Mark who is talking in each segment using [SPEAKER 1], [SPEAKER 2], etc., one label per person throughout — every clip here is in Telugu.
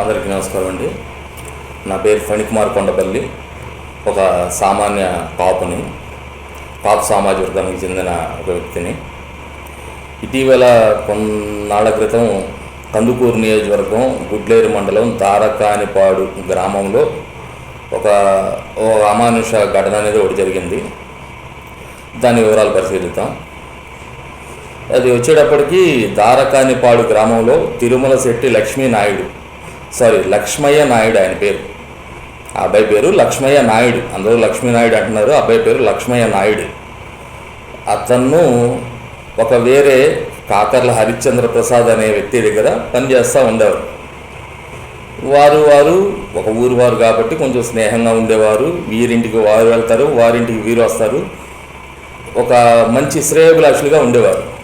[SPEAKER 1] అందరికీ నమస్కారం అండి. నా పేరు ఫణికుమార్ కొండపల్లి. ఒక సామాన్య కాపుని కాపు సామాజిక వర్గానికి చెందిన ఒక వ్యక్తిని. ఇటీవల కొన్నాళ్ళ క్రితం కందుకూరు నియోజకవర్గం గుడ్లేరు మండలం తారకానిపాడు గ్రామంలో ఒక ఓ అమానుష ఘటన అనేది ఒకటి జరిగింది. దాని వివరాలు పరిశీలిద్దాం. అది వచ్చేటప్పటికి దారకానిపాడు గ్రామంలో తిరుమల శెట్టి లక్ష్మీ నాయుడు సారీ లక్ష్మయ్య నాయుడు ఆయన పేరు. ఆ అబ్బాయి పేరు లక్ష్మయ్య నాయుడు. అందరూ లక్ష్మీనాయుడు అంటున్నారు ఆ అబ్బాయి పేరు లక్ష్మయ్య నాయుడు. అతను ఒక వేరే కాకర్ల హరిశ్చంద్ర ప్రసాద్ అనే వ్యక్తి దగ్గర పనిచేస్తూ ఉండేవారు. వారు వారు ఒక ఊరు వారు కాబట్టి కొంచెం స్నేహంగా ఉండేవారు. వీరింటికి వారు వెళ్తారు వారింటికి వీరు వస్తారు. ఒక మంచి శ్రేయభిలాషులుగా ఉండేవారు.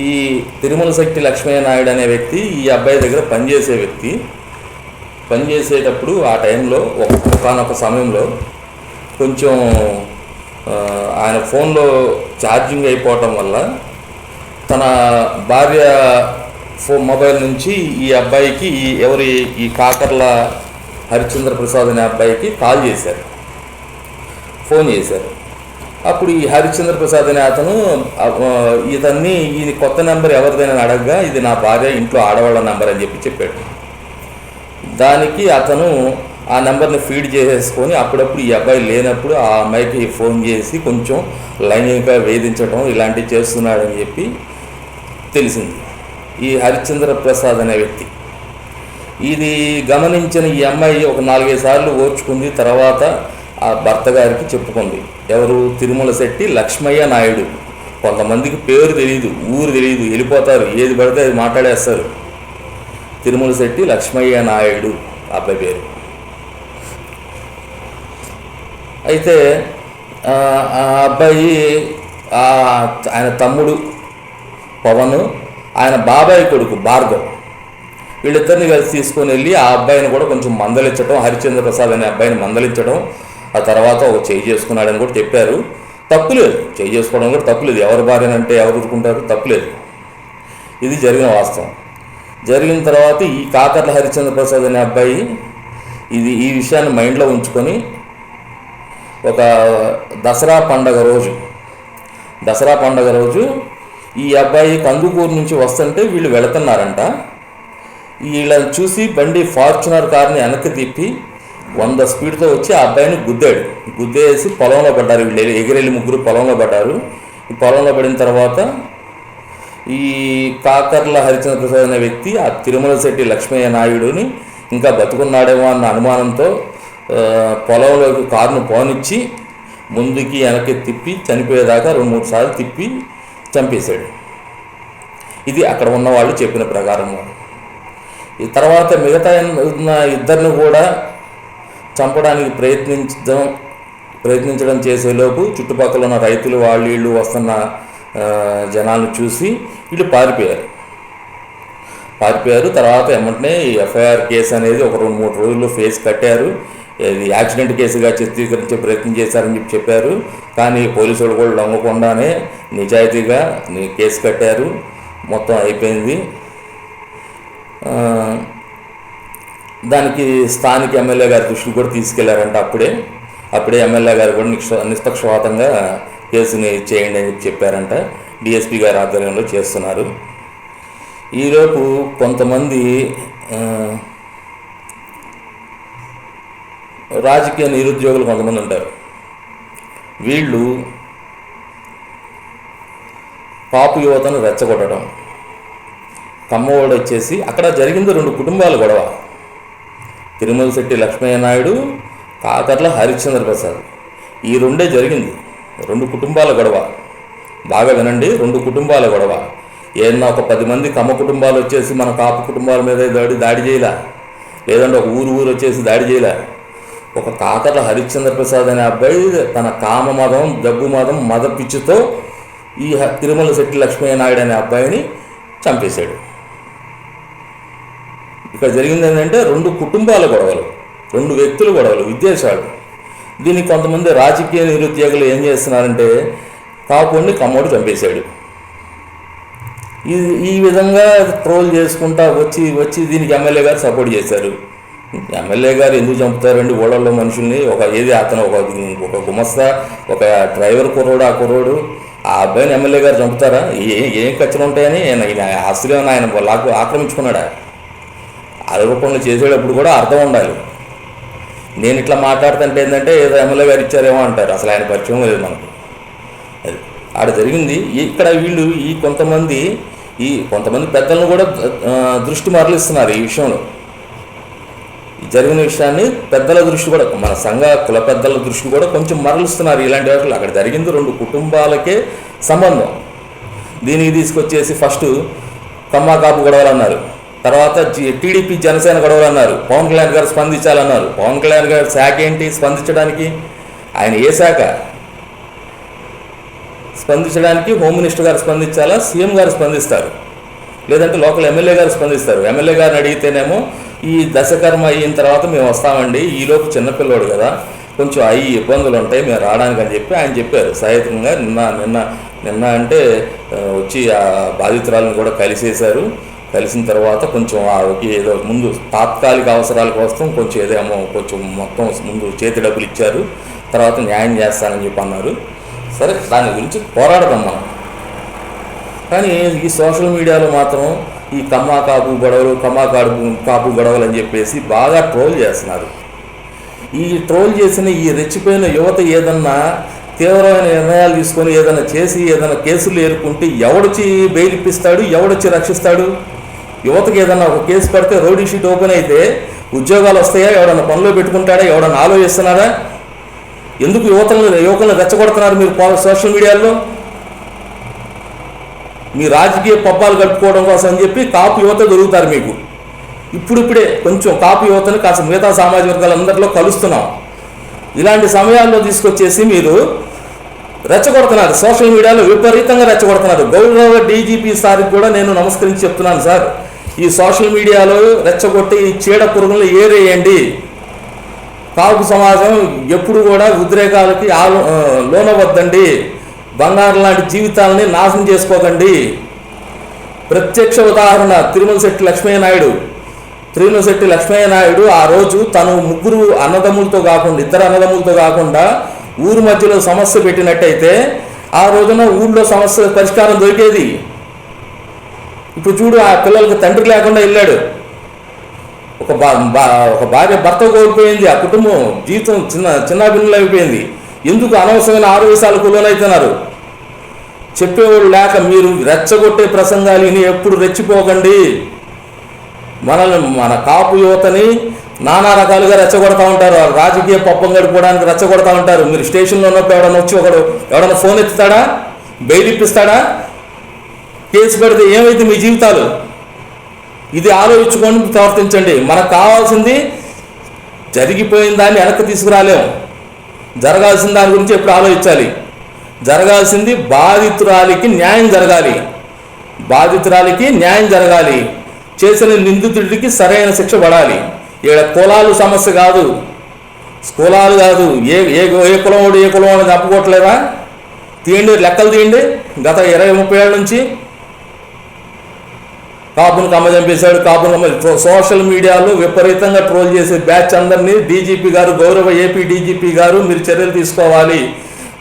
[SPEAKER 1] ఈ తిరుమల శక్తి లక్ష్మయ్య నాయుడు అనే వ్యక్తి ఈ అబ్బాయి దగ్గర పనిచేసే వ్యక్తి. పనిచేసేటప్పుడు ఆ టైంలో ఒక ఒకనొక సమయంలో కొంచెం ఆయన ఫోన్లో ఛార్జింగ్ అయిపోవటం వల్ల తన భార్య ఫోన్ మొబైల్ నుంచి ఈ అబ్బాయికి ఈ ఎవరి ఈ కాకర్ల హరిచంద్ర ప్రసాద్ అనే అబ్బాయికి కాల్ చేశారు. ఫోన్ చేశారు. అప్పుడు ఈ హరిశ్చంద్ర ప్రసాద్ అనే అతను ఇతన్ని ఇది కొత్త నెంబర్ ఎవరిదైనా అడగగా ఇది నా భార్య ఇంట్లో ఆడవాళ్ళ నెంబర్ అని చెప్పి చెప్పాడు. దానికి అతను ఆ నెంబర్ని ఫీడ్ చేసేసుకొని అప్పుడప్పుడు ఈ అబ్బాయి లేనప్పుడు ఆ అమ్మాయికి ఫోన్ చేసి కొంచెం లైంగికంగా వేధించడం ఇలాంటివి చేస్తున్నాడని చెప్పి తెలిసింది. ఈ హరిశ్చంద్ర ప్రసాద్ అనే వ్యక్తి. ఇది గమనించిన ఈ అమ్మాయి ఒక నాలుగైదు సార్లు ఓర్చుకుంది. తర్వాత ఆ భర్త గారికి చెప్పుకుంది. ఎవరు? తిరుమల శెట్టి లక్ష్మయ్య నాయుడు. కొంతమందికి పేరు తెలియదు ఊరు తెలియదు వెళ్ళిపోతారు ఏది పడితే అది మాట్లాడేస్తారు. తిరుమల శెట్టి లక్ష్మయ్య నాయుడు అబ్బాయి పేరు. అయితే ఆ అబ్బాయి ఆయన తమ్ముడు పవన్ ఆయన బాబాయ్ కొడుకు భార్గవ్. వీళ్ళిద్దరిని కలిసి తీసుకొని వెళ్ళి ఆ అబ్బాయిని కూడా కొంచెం మందలించడం హరిచంద్ర ప్రసాద్ అనే అబ్బాయిని మందలించడం ఆ తర్వాత ఒక చేయి చేసుకున్నాడని కూడా చెప్పారు. తప్పులేదు. చేయి చేసుకోవడం కూడా తప్పులేదు. ఎవరి భార్యనంటే ఎవరు ఊరుకుంటారు? తప్పులేదు. ఇది జరిగిన వాస్తవం. జరిగిన తర్వాత ఈ కాకర్ల హరిచంద్ర ప్రసాద్ అనే అబ్బాయి ఇది ఈ విషయాన్ని మైండ్లో ఉంచుకొని ఒక దసరా పండగ రోజు దసరా పండగ రోజు ఈ అబ్బాయి కందుకూరు నుంచి వస్తుంటే వీళ్ళు వెళుతున్నారంట. వీళ్ళని చూసి బండి ఫార్చునర్ కార్ని వెనక్కి తిప్పి వంద స్పీడ్తో వచ్చి ఆ అబ్బాయిని గుద్దాడు. గుద్దేసి పొలంలో పడ్డారు వీళ్ళు. ఎగిరెళ్ళి ముగ్గురు పొలంలో పడ్డారు. ఈ పొలంలో పడిన తర్వాత ఈ కాకర్ల హరిచంద్ర ప్రసాద్ అనే వ్యక్తి ఆ తిరుమల శెట్టి లక్ష్మయ్య నాయుడుని ఇంకా బతుకున్నాడేమో అన్న అనుమానంతో పొలంలోకి కారును పోనిచ్చి ముందుకి వెనక్కి తిప్పి చనిపోయేదాకా రెండు మూడు సార్లు తిప్పి చంపేశాడు. ఇది అక్కడ ఉన్న వాళ్ళు చెప్పిన ప్రకారం ఈ తర్వాత మిగతా ఉన్న ఇద్దరిని కూడా చంపడానికి ప్రయత్నించడం ప్రయత్నించడం చేసేలోపు చుట్టుపక్కల ఉన్న రైతులు వాళ్ళు వీళ్ళు వస్తున్న జనాలను చూసి వీళ్ళు పారిపోయారు. పారిపోయారు. తర్వాత ఏమంటనే ఈ ఎఫ్ఐఆర్ కేసు అనేది ఒక రెండు మూడు రోజుల్లో ఫేస్ కట్టారు. ఇది యాక్సిడెంట్ కేసుగా చిత్రీకరించే ప్రయత్నం చేశారని చెప్పి చెప్పారు. కానీ పోలీసు వాళ్ళు కూడా లొంగకుండానే నిజాయితీగా కేసు కట్టారు. మొత్తం అయిపోయింది. దానికి స్థానిక ఎమ్మెల్యే గారి దృష్టికి కూడా తీసుకెళ్ళారంట అప్పుడే. అప్పుడే ఎమ్మెల్యే గారు కూడా నిక్ష నిష్పక్షపాతంగా కేసుని చేయండి అని చెప్పారంట. డిఎస్పీ గారి ఆధ్వర్యంలో చేస్తున్నారు. ఈలోపు కొంతమంది రాజకీయ నిరుద్యోగులు కొంతమంది ఉంటారు. వీళ్ళు పాపు యువతను రెచ్చగొట్టడం. కమ్మవాడు వచ్చేసి అక్కడ జరిగింది రెండు కుటుంబాలు గొడవ. తిరుమల శెట్టి లక్ష్మయ్య నాయుడు కాకర్ల హరిశ్చంద్ర ప్రసాద్. ఈ రెండే జరిగింది. రెండు కుటుంబాల గొడవ. బాగా వినండి రెండు కుటుంబాల గొడవ. ఏదన్నా ఒక పది మంది కమ్మ కుటుంబాలు వచ్చేసి మన కాపు కుటుంబాల మీద దాడి దాడి చేయలే? లేదంటే ఒక ఊరు ఊరు వచ్చేసి దాడి చేయలే? ఒక కాకర్ల హరిశ్చంద్ర ప్రసాద్ అనే అబ్బాయి తన కామ మదం డబ్బు మదం మద పిచ్చితో ఈ తిరుమల శెట్టి లక్ష్మయ్య నాయుడు అనే అబ్బాయిని చంపేశాడు. ఇక్కడ జరిగింది ఏంటంటే రెండు కుటుంబాల గొడవలు రెండు వ్యక్తుల గొడవలు విద్వేషాలు. దీనికి కొంతమంది రాజకీయ నిరుద్యోగులు ఏం చేస్తున్నారంటే కాపుని కమ్మోడు చంపేశాడు. ఈ ఈ విధంగా ట్రోల్ చేసుకుంటా వచ్చి వచ్చి దీనికి ఎమ్మెల్యే గారు సపోర్ట్ చేశారు. ఎమ్మెల్యే గారు ఎందుకు చంపుతారండి? ఓడల్లో మనుషుల్ని ఒక ఏది అతను ఒక ఒక గుమస్తా ఒక డ్రైవర్ కుర్రోడు ఆ కుర్రోడు. ఆ అబ్బాయిని ఎమ్మెల్యే గారు చంపుతారా? ఏ ఏం ఖర్చులు ఉంటాయని ఆయన ఈయన ఆస్తులు ఆయన లాక్కు ఆక్రమించుకున్నాడా? ఆరోపణలు చేసేటప్పుడు కూడా అర్థం ఉండాలి. నేను ఇట్లా మాట్లాడుతుంటే ఏంటంటే ఏదో ఎమ్మెల్యే గారు ఇచ్చారేమో అంటారు. అసలు ఆయన పరిచయం లేదు మనకు. అది ఆడ జరిగింది. ఇక్కడ వీళ్ళు ఈ కొంతమంది ఈ కొంతమంది పెద్దలను కూడా దృష్టి మరలిస్తున్నారు ఈ విషయంలో. ఈ జరిగిన విషయాన్ని పెద్దల దృష్టి కూడా మన సంఘ కుల పెద్దల దృష్టి కూడా కొంచెం మరలుస్తున్నారు ఇలాంటి వాటిలో. అక్కడ జరిగింది రెండు కుటుంబాలకే సంబంధం. దీనికి తీసుకొచ్చేసి ఫస్ట్ కమ్మా కాపు గొడవలు అన్నారు. తర్వాత టీడీపీ జనసేన గొడవలు అన్నారు పవన్ కళ్యాణ్ గారు స్పందించాలన్నారు. పవన్ కళ్యాణ్ గారు శాఖ ఏంటి? స్పందించడానికి ఆయన ఏ శాఖ? స్పందించడానికి హోమ్ మినిస్టర్ గారు స్పందించాలా? సీఎం గారు స్పందిస్తారు. లేదంటే లోకల్ ఎమ్మెల్యే గారు స్పందిస్తారు. ఎమ్మెల్యే గారిని అడిగితేనేమో ఈ దశకర్మ అయిన తర్వాత మేము వస్తామండి. ఈలోపు చిన్నపిల్లోడు కదా. కొంచెం అయ్యి ఇబ్బందులు ఉంటాయి. మేము రావడానికి అని చెప్పి ఆయన చెప్పారు. సహాయకంగా నిన్న నిన్న నిన్న అంటే వచ్చి ఆ బాధితురాలను కూడా కలిసేశారు. కలిసిన తర్వాత కొంచెం ఆవిడకి ఏదో ముందు తాత్కాలిక అవసరాల కోసం కొంచెం ఏదేమో కొంచెం మొత్తం ముందు చేతి డబ్బులు ఇచ్చారు తర్వాత న్యాయం చేస్తానని చెప్పి అన్నారు. సరే దాని గురించి పోరాడదాం మనం. కానీ ఈ సోషల్ మీడియాలో మాత్రం ఈ కమ్మా కాపు గొడవలు కమ్మా కాపు కాపు గొడవలు అని చెప్పేసి బాగా ట్రోల్ చేస్తున్నారు. ఈ ట్రోల్ చేసిన ఈ రెచ్చిపోయిన యువత ఏదన్నా తీవ్రమైన నిర్ణయాలు తీసుకొని ఏదైనా చేసి ఏదైనా కేసులు ఏరుకుంటే ఎవడొచ్చి బెయిల్ ఇప్పిస్తాడు ఎవడొచ్చి రక్షిస్తాడు? యువతకి ఏదన్నా ఒక కేసు పడితే రోడ్ షీట్ ఓపెన్ అయితే ఉద్యోగాలు వస్తాయా? ఎవడన్నా పనిలో పెట్టుకుంటాడా? ఎవడన్నా ఆలోచిస్తున్నారా ఎందుకు యువతలను యువకులను రెచ్చగొడుతున్నారు మీరు సోషల్ మీడియాలో? మీ రాజకీయ పబ్బాలు గడుపుకోవడం కోసం అని చెప్పి కాపు యువత దొరుకుతారు మీకు. ఇప్పుడిప్పుడే కొంచెం కాపు యువతని కాస్త మిగతా సామాజిక వర్గాలందరిలో కలుస్తున్నాం. ఇలాంటి సమయాల్లో తీసుకొచ్చేసి మీరు రెచ్చగొడుతున్నారు. సోషల్ మీడియాలో విపరీతంగా రెచ్చగొడుతున్నారు. గౌరవ డీజీపీ సార్కి కూడా నేను నమస్కరించి చెప్తున్నాను సార్. ఈ సోషల్ మీడియాలో రెచ్చగొట్టి ఈ చీడ పురుగులను ఏరేయండి. కాపు సమాజం ఎప్పుడు కూడా ఉద్రేకాలకి ఆలో ఆ, లోనవద్దండి బంగారం లాంటి జీవితాలని నాశనం చేసుకోకండి. ప్రత్యక్ష ఉదాహరణ తిరుమల శెట్టి లక్ష్మయ్య నాయుడు తిరుమల శెట్టి లక్ష్మయ్య నాయుడు ఆ రోజు తను ముగ్గురు అన్నదమ్ములతో కాకుండా ఇద్దరు అన్నదమ్ములతో కాకుండా ఊరు మధ్యలో సమస్య పెట్టినట్టయితే ఆ రోజున ఊళ్ళో సమస్య పరిష్కారం దొరికేది. ఇప్పుడు చూడు ఆ పిల్లలకి తండ్రి లేకుండా వెళ్ళాడు. ఒక బా బా- ఒక భార్య భర్త కోల్పోయింది ఆ కుటుంబం జీవితం చిన్న చిన్నాభిన్నులు అయిపోయింది ఎందుకు అనవసరమైన ఆరోగ్యాలకు లోనవుతున్నారు చెప్పేవాళ్ళు లేక మీరు రెచ్చగొట్టే ప్రసంగాలు విని ఎప్పుడు రెచ్చిపోకండి. మనల్ని మన కాపు యువతని నానా రకాలుగా రెచ్చగొడతా ఉంటారు. రాజకీయ పప్పం గడుపుకోవడానికి రెచ్చగొడతా ఉంటారు. మీరు స్టేషన్లో ఉన్నప్పుడు ఎవడన్నా వచ్చి ఒకడు ఎవడన్నా ఫోన్ ఎత్తుతాడా? బెయిల్ ఇప్పిస్తాడా? కేసు పెడితే ఏమైతే మీ జీవితాలు? ఇది ఆలోచించుకొని ప్రవర్తించండి. మనకు కావాల్సింది జరిగిపోయిన దాన్ని వెనక్కి తీసుకురాలేం జరగాల్సిన దాని గురించి ఎప్పుడు ఆలోచించాలి? జరగాల్సింది బాధితురాలికి న్యాయం జరగాలి. బాధితురాలికి న్యాయం జరగాలి. చేసిన నిందితుడికి సరైన శిక్ష పడాలి. ఇక్కడ కులాలు సమస్య కాదు. కులాలు కాదు. ఏ ఏ ఏ కులం ఏ కులవాడు చెప్పుకోవట్లేదా తీయండి లెక్కలు తీయండి. గత ఇరవై ముప్పై ఏళ్ళ నుంచి కాపును కమ్మ చంపేశాడు కాపును కమ్మ సోషల్ మీడియాలో విపరీతంగా ట్రోల్ చేసే బ్యాచ్ అందరినీ డీజీపీ గారు గౌరవ ఏపీ డీజీపీ గారు మీరు చర్యలు తీసుకోవాలి.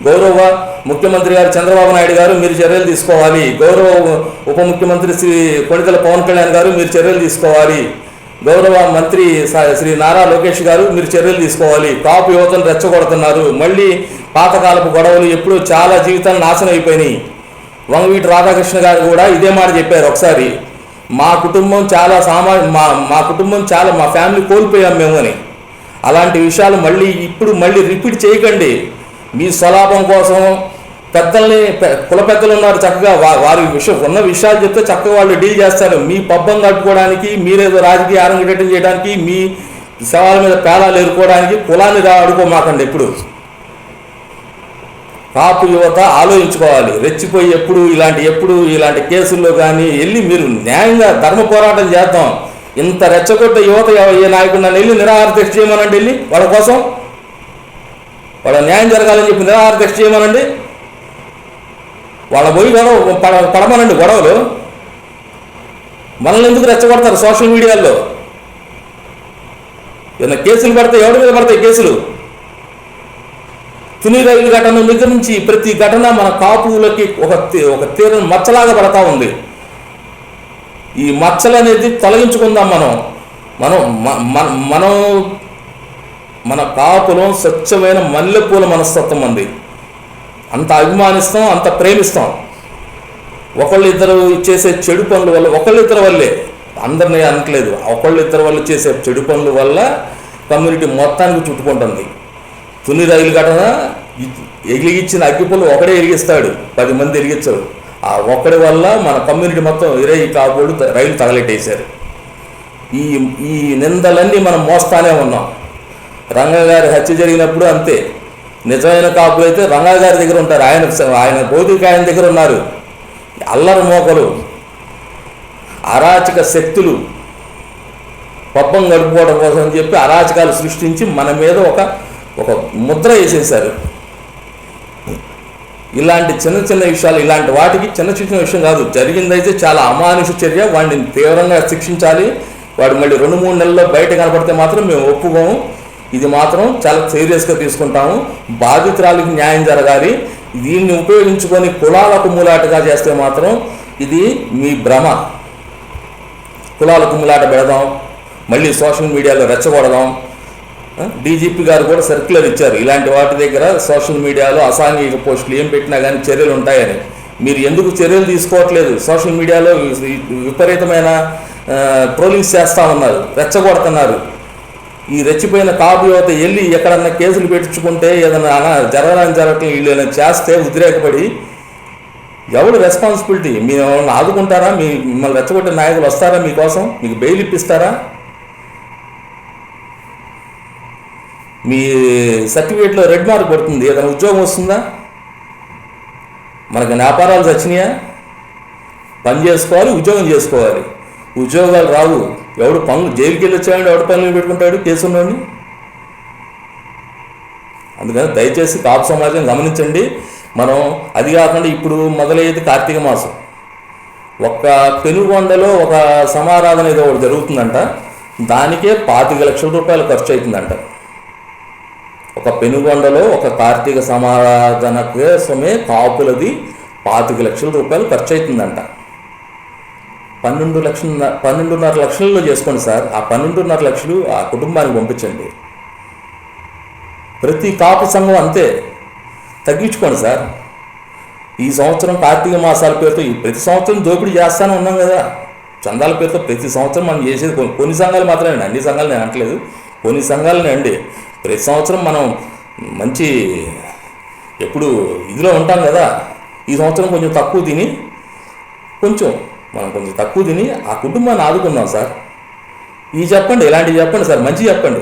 [SPEAKER 1] గౌరవ ముఖ్యమంత్రి గారు చంద్రబాబు నాయుడు గారు మీరు చర్యలు తీసుకోవాలి. గౌరవ ఉప ముఖ్యమంత్రి శ్రీ కొణితల పవన్ కళ్యాణ్ గారు మీరు చర్యలు తీసుకోవాలి. గౌరవ మంత్రి శ్రీ నారా లోకేష్ గారు మీరు చర్యలు తీసుకోవాలి. కాపు యువతను రెచ్చగొడుతున్నారు. మళ్ళీ పాతకాలపు గొడవలు ఎప్పుడూ చాలా జీవితాలు నాశనం అయిపోయినాయి. వంగవీటి రాధాకృష్ణ గారు కూడా ఇదే మాట చెప్పారు ఒకసారి. మా కుటుంబం చాలా సామా మా మా కుటుంబం చాలా మా ఫ్యామిలీ కోల్పోయాం మేము అని. అలాంటి విషయాలు మళ్ళీ ఇప్పుడు మళ్ళీ రిపీట్ చేయకండి. మీ స్వలాభం కోసం పెద్దల్ని కుల పెద్దలు ఉన్నారు చక్కగా. వారి విషయం ఉన్న విషయాలు చెప్తే చక్కగా వాళ్ళు డీల్ చేస్తారు. మీ పబ్బం కట్టుకోవడానికి మీరేదో రాజకీయ ఆరంగేటం చేయడానికి మీ శవాల మీద పేలాలు ఎరుకోవడానికి కులాన్ని ఆడుకోమాకండి ఎప్పుడు. కాపు యువత ఆలోచించుకోవాలి. రెచ్చిపోయి ఎప్పుడు ఇలాంటి ఎప్పుడు ఇలాంటి కేసుల్లో కానీ వెళ్ళి మీరు న్యాయంగా ధర్మ పోరాటం చేద్దాం. ఇంత రెచ్చగొట్ట యువత ఏ నాయకుడు నన్ను వెళ్ళి నిరాహార చేయమనండి వెళ్ళి వాళ్ళ కోసం? వాళ్ళ న్యాయం జరగాలని చెప్పి నిరాహార దీక్ష చేయమనండి? వాళ్ళ పోయి గొడవ పడ పడమనండి గొడవలు. మనల్ని ఎందుకు రెచ్చగొడతారు సోషల్ మీడియాలో ఏదైనా కేసులు పడితే ఎవరి మీద పడతాయి కేసులు? తుని రైలు ఘటన దగ్గర నుంచి ప్రతి ఘటన మన కాపులకి ఒక ఒక తీరని మచ్చలాగా పడతా ఉంది. ఈ మచ్చలు అనేది తొలగించుకుందాం మనం. మనం మనం మన కాపులం స్వచ్ఛమైన మల్లెపూల మనస్తత్వం అంది అంత అభిమానిస్తాం అంత ప్రేమిస్తాం. ఒకళ్ళు ఇద్దరు చేసే చెడు పనుల వల్ల ఒకళ్ళిద్దరు వల్లే. అందరినీ అనట్లేదు. ఒకళ్ళిద్దరు వాళ్ళు చేసే చెడు పనుల వల్ల కమ్యూనిటీ మొత్తానికి చుట్టుకుంటుంది. తుని రైలు ఘటన ఎగిలిగించిన అగ్గిపుల్ల ఒకడే ఎరిగిస్తాడు. పది మంది ఎలిగించరు ఆ ఒక్కడి వల్ల మన కమ్యూనిటీ మొత్తం ఇరే కాబోడు రైలు తగలెట్టేశారు. ఈ ఈ నిందలన్నీ మనం మోస్తానే ఉన్నాం. రంగగారి హత్య జరిగినప్పుడు అంతే. నిజమైన కాపులు అయితే రంగా గారి దగ్గర ఉంటారు. ఆయన ఆయన భౌతిక ఆయన దగ్గర ఉన్నారు. అల్లరి మోకలు అరాచక శక్తులు పబ్బం గడుపుకోవడం కోసం చెప్పి అరాచకాలు సృష్టించి మన మీద ఒక ఒక ముద్ర వేసేసారు ఇలాంటి చిన్న చిన్న విషయాలు ఇలాంటి వాటికి చిన్న చిన్న విషయం కాదు. జరిగిందైతే చాలా అమానుష చర్య. వాడిని తీవ్రంగా శిక్షించాలి. వాడు మళ్ళీ రెండు మూడు నెలల్లో బయట కనపడితే మాత్రం మేము ఒప్పుకోము. ఇది మాత్రం చాలా సీరియస్గా తీసుకుంటాము. బాధితురాలికి న్యాయం జరగాలి. దీన్ని ఉపయోగించుకొని కులాలకు మూలాటగా చేస్తే మాత్రం ఇది మీ భ్రమ. కులాలకు మూలాట పెడదాం. మళ్ళీ సోషల్ మీడియాలో రెచ్చగొడదాం. డీజీపీ గారు కూడా సర్క్యులర్ ఇచ్చారు. ఇలాంటి వాటి దగ్గర సోషల్ మీడియాలో అసాంఘిక పోస్టులు ఏం పెట్టినా కానీ చర్యలు ఉంటాయని. మీరు ఎందుకు చర్యలు తీసుకోవట్లేదు? సోషల్ మీడియాలో విపరీతమైన ట్రోలింగ్స్ చేస్తూ ఉన్నారు రెచ్చగొడుతున్నారు. ఈ రెచ్చిపోయిన కాపు యువత వెళ్ళి ఎక్కడన్నా కేసులు పెట్టించుకుంటే ఏదైనా జరగడానికి జరగటం వీళ్ళు ఏదైనా చేస్తే ఉద్రేకపడి ఎవడు రెస్పాన్సిబిలిటీ మీరు ఆదుకుంటారా? మీ మిమ్మల్ని రెచ్చగొట్టే నాయకులు వస్తారా మీకోసం? మీకు బెయిల్ ఇప్పిస్తారా? మీ సర్టిఫికేట్లో రెడ్ మార్క్ పడుతుంది. ఏదైనా ఉద్యోగం వస్తుందా? మనకి వ్యాపారాలు చచ్చినాయా పని చేసుకోవాలి ఉద్యోగం చేసుకోవాలి. ఉద్యోగాలు రావు. ఎవడు పనులు జైలుకి వెళ్ళి వచ్చాడు ఎవడు పనులు పెట్టుకుంటాడు? కేసు అందుకని దయచేసి కాపు సమాజం గమనించండి. మనం అది కాకుండా ఇప్పుడు మొదలయ్యేది కార్తీక మాసం. ఒక్క పెనుగొండలో ఒక సమారాధన ఏదో ఒకటి జరుగుతుందంట. దానికే పాతిక లక్షల రూపాయలు ఖర్చు అవుతుందంట. ఒక పెనుగొండలో ఒక కార్తీక సమారాధన కోసమే కాపులది పాతిక లక్షల రూపాయలు ఖర్చు అవుతుందంట పన్నెండు లక్షల పన్నెండున్నర లక్షల్లో చేసుకోండి సార్. ఆ పన్నెండున్నర లక్షలు ఆ కుటుంబానికి పంపించండి. ప్రతి కాపు సంఘం అంతే. తగ్గించుకోండి సార్. ఈ సంవత్సరం కార్తీక మాసాల పేరుతో ఈ ప్రతి సంవత్సరం దోపిడీ చేస్తానే ఉన్నాం కదా. చందాల పేరుతో ప్రతి సంవత్సరం మనం చేసేది కొన్ని కొన్ని సంఘాలు మాత్రమే అండి. అన్ని సంఘాలు నేను అనట్లేదు. కొన్ని సంఘాలనే అండి. ప్రతి సంవత్సరం మనం మంచి ఎప్పుడు ఇదిలో ఉంటాం కదా ఈ సంవత్సరం కొంచెం తక్కువ తిని కొంచెం మనం కొంచెం తక్కువ తిని ఆ కుటుంబాన్ని ఆదుకుందాం సార్. ఈ చెప్పండి ఇలాంటివి చెప్పండి సార్ మంచి చెప్పండి.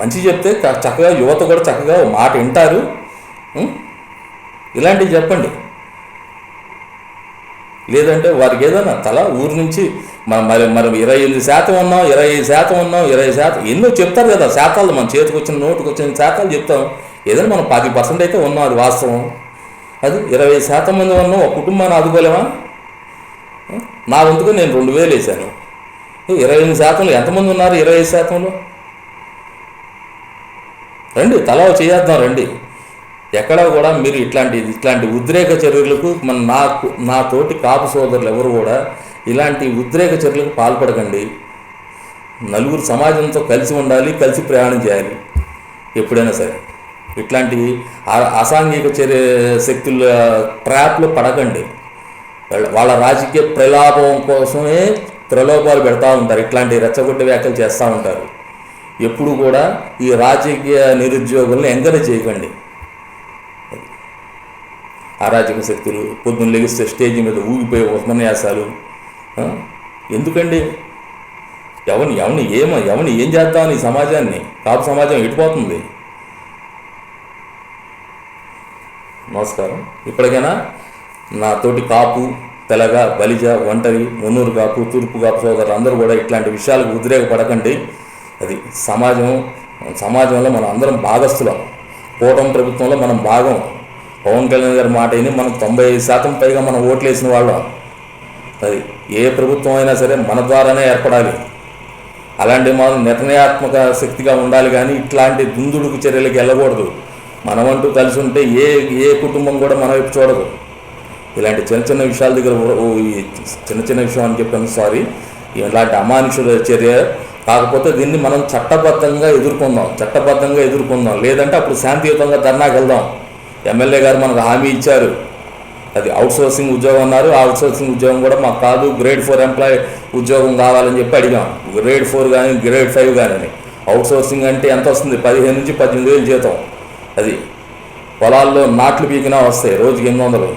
[SPEAKER 1] మంచి చెప్తే చక్కగా యువత కూడా చక్కగా మాట వింటారు. ఇలాంటివి చెప్పండి. లేదంటే వారికి ఏదైనా తల ఊరు నుంచి మన మరి మరి ఇరవై ఎనిమిది శాతం ఉన్నాం ఇరవై ఐదు శాతం ఉన్నాం ఇరవై శాతం ఎన్నో చెప్తారు కదా శాతాలు మన చేతికి వచ్చిన నోటుకు వచ్చిన శాతాలు చెప్తాం. ఏదైనా మనం పది పర్సెంట్ అయితే ఉన్నాం అది వాస్తవం. అది ఇరవై శాతం మంది ఉన్నాం ఒక కుటుంబాన్ని ఆదుకోలేమా? నా వంతుగా నేను రెండు వేలు వేసాను ఇరవై ఎనిమిది శాతంలో ఎంతమంది ఉన్నారు? ఇరవై ఐదు శాతంలో? రండి తలా చేద్దాం రండి. ఎక్కడ కూడా మీరు ఇట్లాంటి ఇట్లాంటి ఉద్రేక చర్యలకు మన నాకు నా తోటి కాపు సోదరులు ఎవరు కూడా ఇలాంటి ఉద్రేక చర్యలకు పాల్పడకండి. నలుగురు సమాజంతో కలిసి ఉండాలి కలిసి ప్రయాణం చేయాలి. ఎప్పుడైనా సరే. ఇట్లాంటి అసాంఘిక చర్య శక్తుల ట్రాప్లో పడకండి. వాళ్ళ- వాళ్ళ రాజకీయ ప్రలాభం కోసమే ప్రలోభాలు పెడతా ఉంటారు. ఇట్లాంటి రెచ్చగొట్టే వ్యాఖ్యలు చేస్తూ ఉంటారు. ఎప్పుడు కూడా ఈ రాజకీయ నిరుద్యోగులను ఎంకరేజ్ చేయకండి. అరాచక శక్తులు పొద్దున్న లెగిస్తే స్టేజ్ మీద ఊగిపోయే ఉపన్యాసాలు ఎందుకండి? ఎవరిని ఎవరిని ఏమ ఎవరిని ఏం చేద్దామని ఈ సమాజాన్ని? కాపు సమాజం ఎడిపోతుంది నమస్కారం. ఇప్పటికైనా నా తోటి కాపు తెలగ బలిజ ఒంటరి మున్నూరు కాపు తూర్పు కాపు సోదరులు అందరూ కూడా ఇట్లాంటి విషయాలకు ఉద్రేకపడకండి. అది సమాజం సమాజంలో మనం అందరం భాగస్థులం. కూటమి ప్రభుత్వంలో మనం భాగం. పవన్ కళ్యాణ్ గారి మాట విని మనం తొంభై శాతం పైగా మనం ఓట్లు వేసిన వాళ్ళం. అది ఏ ప్రభుత్వం అయినా సరే మన ద్వారానే ఏర్పడాలి. అలాంటి మనం నిర్ణయాత్మక శక్తిగా ఉండాలి కానీ ఇట్లాంటి దుందుడుకు చర్యలకు వెళ్ళకూడదు. మనమంటూ కలిసి ఉంటే ఏ ఏ కుటుంబం కూడా మన వైపు చూడదు. ఇలాంటి చిన్న చిన్న విషయాల దగ్గర ఓ- ఈ చిన్న చిన్న విషయం అని చెప్పాను సారీ ఇలాంటి అమానుషుల చర్య కాకపోతే దీన్ని మనం చట్టబద్ధంగా ఎదుర్కొందాం చట్టబద్ధంగా ఎదుర్కొందాం. లేదంటే అప్పుడు శాంతియుతంగా ధర్నాకి వెళ్దాం. ఎమ్మెల్యే గారు మనకు హామీ ఇచ్చారు. అది అవుట్ సోర్సింగ్ ఉద్యోగం అన్నారు. ఆ అవుట్ సోర్సింగ్ ఉద్యోగం కూడా మాకు కాదు. గ్రేడ్ ఫోర్ ఎంప్లాయ్ ఉద్యోగం కావాలని చెప్పి అడిగాం. గ్రేడ్ ఫోర్ కానీ గ్రేడ్ ఫైవ్ కానీ అవుట్ సోర్సింగ్ అంటే ఎంత వస్తుంది? పదిహేను నుంచి పద్దెనిమిది వేలు జీతం. అది పొలాల్లో నాట్లు పీకినా వస్తాయి రోజుకి ఎనిమిది వందలు.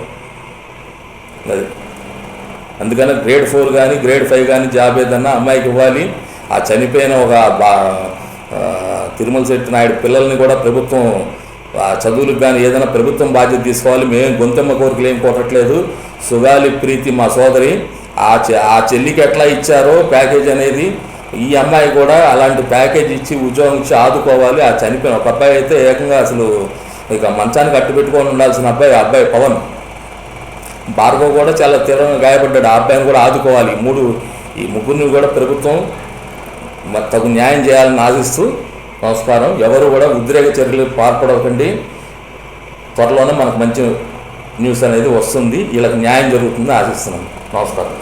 [SPEAKER 1] అది అందుకని గ్రేడ్ ఫోర్ కానీ గ్రేడ్ ఫైవ్ కానీ జాబ్ ఏదన్నా అమ్మాయికి ఇవ్వాలి. ఆ చనిపోయిన ఒక బా తిరుమల శెట్టి నాయుడు పిల్లల్ని కూడా ప్రభుత్వం చదువులకు కానీ ఏదైనా ప్రభుత్వం బాధ్యత తీసుకోవాలి మేము గొంతెమ్మ కోరికలు ఏం కొట్టట్లేదు. సుగాలి ప్రీతి మా సోదరి ఆ చె ఆ చెల్లికి ఎట్లా ఇచ్చారో ప్యాకేజ్ అనేది ఈ అమ్మాయి కూడా అలాంటి ప్యాకేజ్ ఇచ్చి ఉద్యోగం ఇచ్చి ఆదుకోవాలి. ఆ చనిపోయిన ఒక అబ్బాయి అయితే ఏకంగా అసలు ఇక మంచానికి అట్టుపెట్టుకొని ఉండాల్సిన అబ్బాయి ఆ అబ్బాయి పవన్. భార్గవ్ కూడా చాలా తీవ్రంగా గాయపడ్డాడు. ఆ అబ్బాయిని కూడా ఆదుకోవాలి. ఈ మూడు ఈ ముగ్గురిని కూడా ప్రభుత్వం మరి తగు న్యాయం చేయాలని ఆశిస్తూ నమస్కారం. ఎవరు కూడా ఉద్రేక చర్యలు పాల్పడకండి. త్వరలోనే మనకు మంచి న్యూస్ అనేది వస్తుంది. వీళ్ళకి న్యాయం జరుగుతుందని ఆశిస్తున్నాం నమస్కారం.